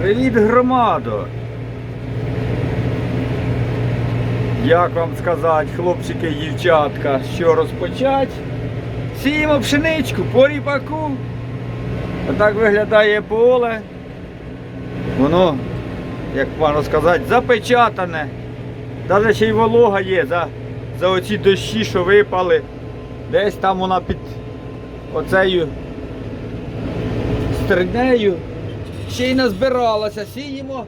Привіт, громадо! Як вам сказати, хлопчики і дівчатка, що розпочать? Сіємо пшеничку по ріпаку. Отак виглядає поле. Воно, як можна сказати, запечатане. Навіть ще й волога є за, за оці дощі, що випали. Десь там вона під оцею стернею ще й назбиралася. Сіємо.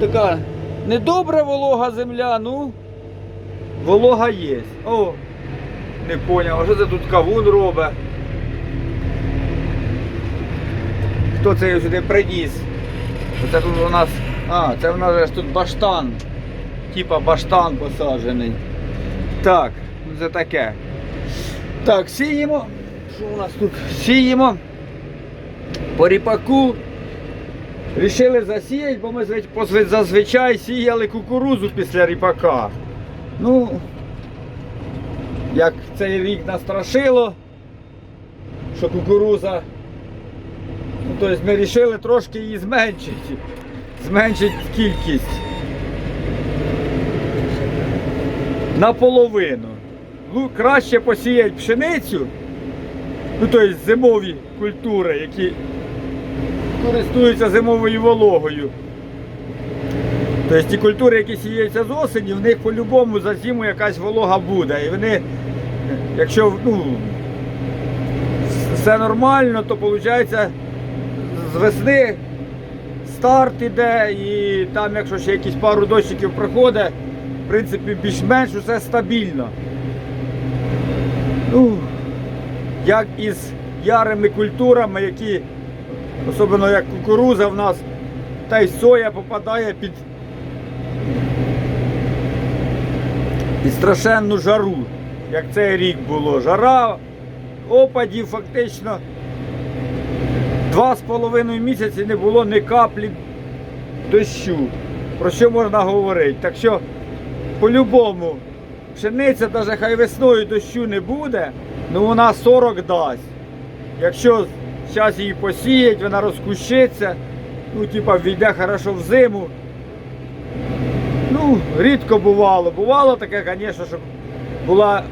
Така недобра волога земля, ну волога є. О, не поняв, а що це тут кавун робить? Хто це сюди приніс? Оце тут у нас. А, це в нас тут баштан. Типа баштан посаджений. Так, ну це таке. Так, сіємо. Що у нас тут? Сіємо. По ріпаку. Рішили засіяти, бо ми зазвичай сіяли кукурузу після ріпака. Ну, як цей рік настрашило, що кукуруза. Ну, тобто ми вирішили трошки її зменшити. Зменшити кількість. Наполовину. Ну, краще посіяти пшеницю, ну тобто зимові культури, які користуються зимовою вологою. Тобто ті культури, які сіються з осені, в них по-любому за зиму якась волога буде. І вони, якщо ну, все нормально, то виходить з весни старт іде і там, якщо ще якісь пару дощиків проходить, в принципі, більш-менш усе стабільно. Ну, як із ярими культурами, які, особливо як кукуруза в нас, та й соя попадає під, під страшенну жару, як цей рік було. Жара, опадів фактично два з половиною місяці не було ні каплі дощу. Про що можна говорити? Так що, по-любому, пшениця, навіть хай весною дощу не буде, ну вона 40 дасть. Якщо зараз її посіять, вона розкущиться, ну, типа, війде хорошо в зиму. Ну, рідко бувало. Бувало таке, звісно, щоб була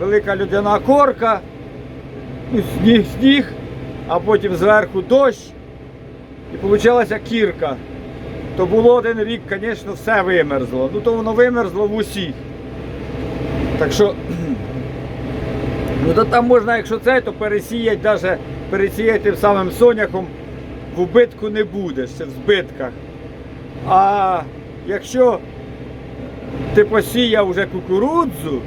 велика людяна корка, ну, сніг, сніг, а потім зверху дощ. І вийшла кірка. То було один рік, звісно, все вимерзло. Ну то воно вимерзло в усіх. Так що, ну то там можна, якщо це, то пересіяти, навіть пересіяти тим самим соняхом в убитку не будеш, це в збитках. А якщо ти посіяв вже кукурудзу,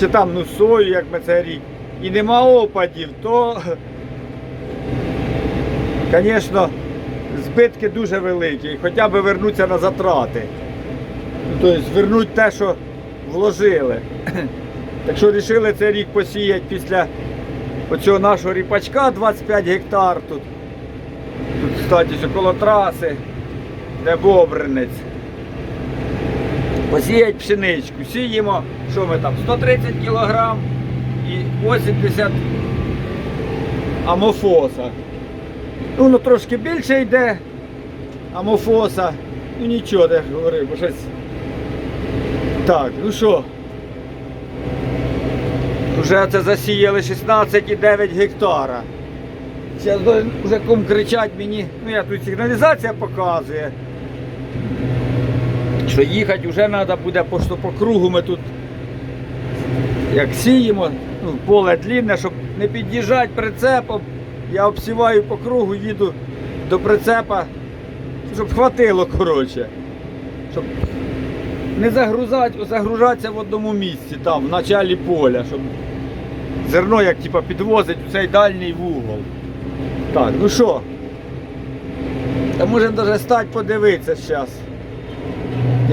чи там ну сою, як ми це рік, і нема опадів, то, звісно, збитки дуже великі. Хоча б вернуться на затрати. Тобто вернуть те, що вложили. Так що вирішили цей рік посіяти після оцього нашого ріпачка 25 гектар тут. Тут, кстати, коло траси, де Бобринець. Посіять пшеничку. Сіємо, що ми там, 130 кг і 80 амофоса. Ну, воно трошки більше йде амофоса. Ну нічого, я ж говорив, бо щось. Так, ну що? Вже це засіяли 16,9 гектара. Зараз вже ком кричать мені, ну я тут сигналізація показує. Що їхати вже треба буде, що по кругу ми тут як сіємо, ну, поле длінне, щоб не під'їжджати прицепом. Я обсіваю по кругу, їду до прицепа, щоб хватило, коротше. Щоб не загрузати, загружатися в одному місці, там, в началі поля, щоб зерно як типа, підвозить у цей дальній вугол. Так, ну що? Та можемо навіть стати подивитися зараз.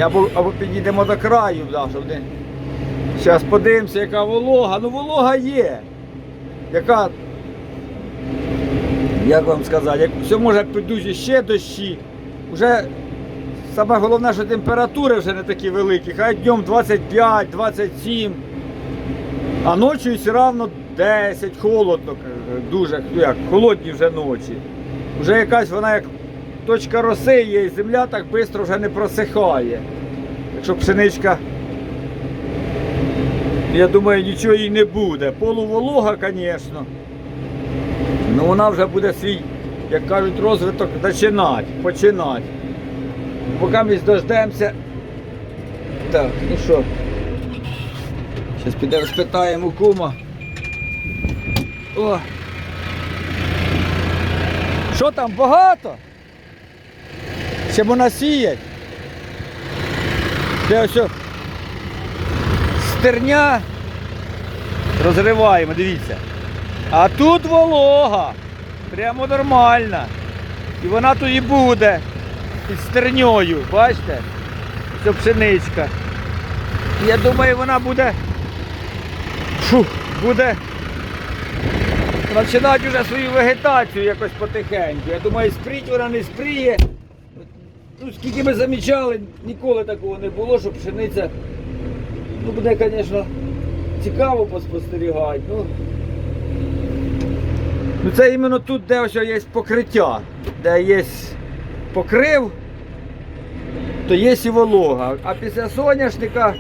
Або, або підійдемо до краю, да, щоб не. Зараз подивимося, яка волога. Ну волога є. Яка. Як вам сказати, як все може підуть ще дощі. Уже саме головне, що температури вже не такі великі. Хай днем 25, 27. А ночі все одно 10, холодно, дуже ну як, холодні вже ночі. Вже якась вона як точка роси і земля так швидко вже не просихає. Якщо пшеничка, я думаю, нічого їй не буде. Полуволога, звісно. Ну вона вже буде свій, як кажуть, розвиток починати, починати. Поки ми дождемося. Так, ну що? Зараз підемо спитаємо кума. О! Що там багато? Ще вона сіять. Де ось стерня. Розриваємо, дивіться. А тут волога. Прямо нормальна. І вона тут і буде. Під стерньою, бачите? Це пшеничка. Я думаю, вона буде. Фу, буде починати вже свою вегетацію якось потихеньку. Я думаю, спріть вона не спріє. Ну, скільки ми замічали, ніколи такого не було, щоб пшениця. Ну, буде, звісно, цікаво поспостерігати. Ну, ну це іменно тут, де ось є покриття, де є покрив, то є і волога. А після соняшника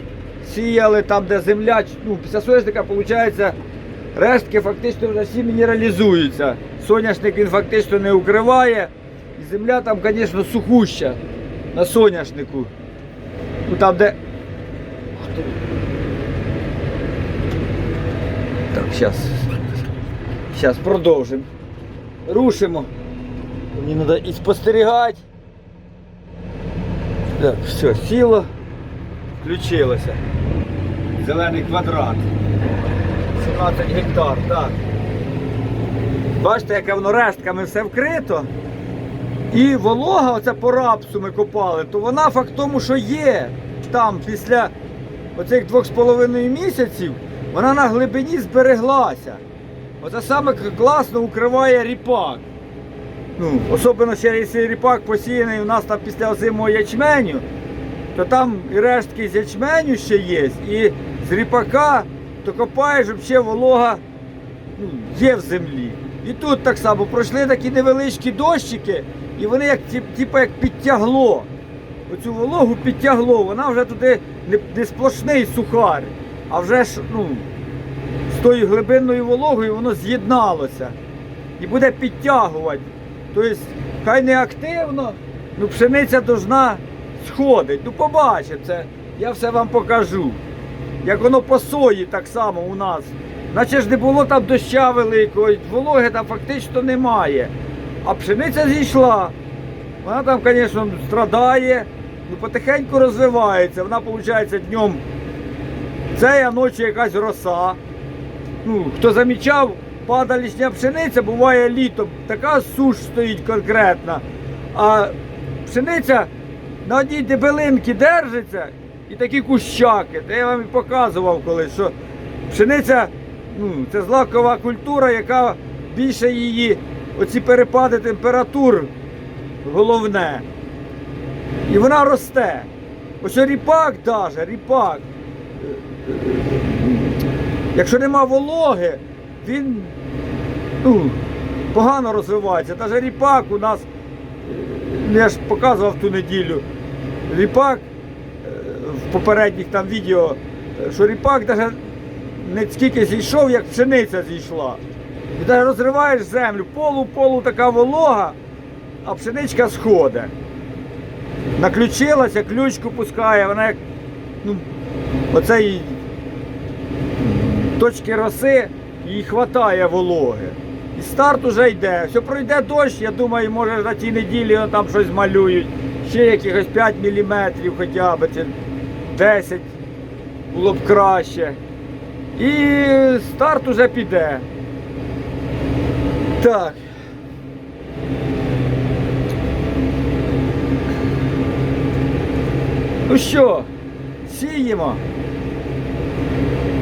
сіяли там, де земля, ну, після соняшника, виходить, рештки фактично всі мінералізуються. Соняшник він фактично не укриває. І земля там, звісно, сухуща на соняшнику. Ну там, де. Так, зараз. Зараз продовжимо. Рушимо. Мені треба і спостерігати. Так, все, сіло, включилося. Зелений квадрат. 17 гектар, так. Бачите, яке воно рештками все вкрито. І волога, оце по рапсу ми копали, то вона факт тому, що є там після оцих двох з половиною місяців, вона на глибині збереглася. Оце саме класно укриває ріпак. Ну, особливо ще ріпак посіяний у нас там після озимого ячменю, то там і рештки з ячменю ще є, і з ріпака, то копаєш, взагалі волога ну, є в землі. І тут так само пройшли такі невеличкі дощики, і вони як, типу, як підтягло. Оцю вологу підтягло, вона вже туди не, не сплошний сухар, а вже ж ну, з тою глибинною вологою воно з'єдналося і буде підтягувати. Тобто, хай не активно, ну пшениця должна сходить. Ну побачимо це, я все вам покажу. Як воно по сої так само у нас. Наче ж не було там доща великого, вологи там фактично немає. А пшениця зійшла. Вона там, звісно, страдає, ну потихеньку розвивається. Вона, виходить, днем це, а ночі якась роса. Ну, хто замічав, падалішня пшениця буває літом, така суш стоїть конкретна. А пшениця на одній дебелинці держиться і такі кущаки. Та я вам і показував колись, що пшениця ну, це злакова культура, яка більше її, оці перепади температур головне. І вона росте. Ось ріпак даже, ріпак. Якщо нема вологи, він ну, погано розвивається. Навіть ріпак у нас, я ж показував ту неділю, ріпак е, в попередніх там відео, е, що ріпак навіть не скільки зійшов, як пшениця зійшла. І навіть розриваєш землю, полу-полу така волога, а пшеничка сходить. Наключилася, ключку пускає, вона як ну, оцей точки роси їй хватає вологи. І старт уже йде. Все пройде дощ, я думаю, може на тій неділі там щось малюють. Ще якихось 5 мм хоча б, чи 10 було б краще. І старт уже піде. Так. Ну що, сіємо.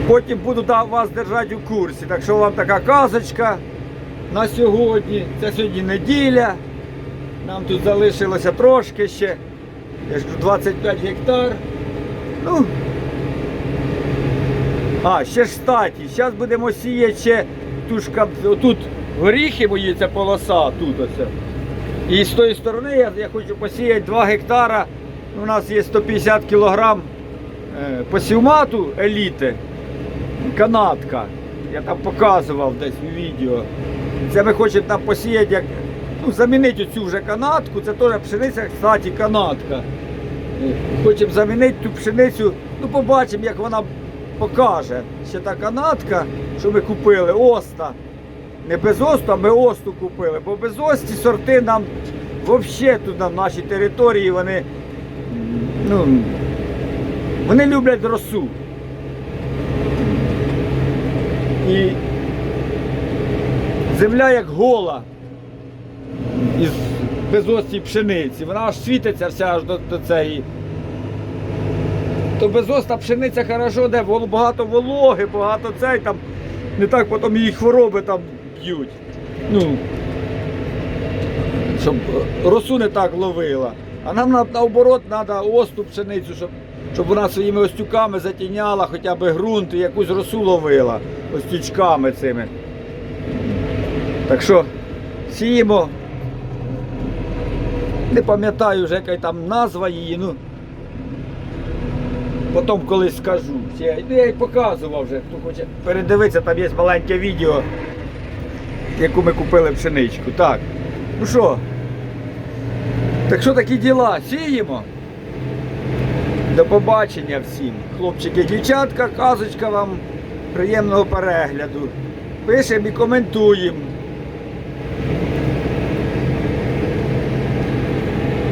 Потім буду вас держати у курсі. Так що вам така казочка на сьогодні. Це сьогодні неділя. Нам тут залишилося трошки ще. Я ж кажу, 25 гектар. Ну. А, ще ж статі. Зараз будемо сіяти ще тушка. Отут горіхи мої, ця полоса, тут оце. І з тої сторони я, я хочу посіяти 2 гектара. У нас є 150 кілограм е, посівмату еліти, канатка. Я там показував десь у відео. Це ми хочемо там посіяти, як, ну, замінити цю вже канатку. Це теж пшениця, кстати, канатка. Хочемо замінити ту пшеницю. Ну, побачимо, як вона покаже. Ще та канатка, що ми купили, оста. Не без осту, а ми осту купили. Бо без ості сорти нам взагалі тут на нашій території вони, ну, вони люблять росу. І земля як гола із безостій пшениці. Вона аж світиться вся аж до, до цієї. То безоста пшениця хорошо, де багато вологи, багато цей там, не так потім її хвороби там б'ють. Ну, щоб е, росу не так ловила. А нам на- наоборот треба осту пшеницю, щоб, щоб вона своїми остюками затіняла хоча б ґрунт і якусь росу ловила остючками цими. Так що сіємо. Не пам'ятаю вже яка там назва її, ну. Потім колись скажу. Я, ну, я й показував вже, хто хоче передивитися, там є маленьке відео, яку ми купили пшеничку. Так. Ну що? Так що такі діла? Сіємо. До побачення всім. Хлопчики, дівчатка, казочка вам приємного перегляду. Пишемо і коментуємо.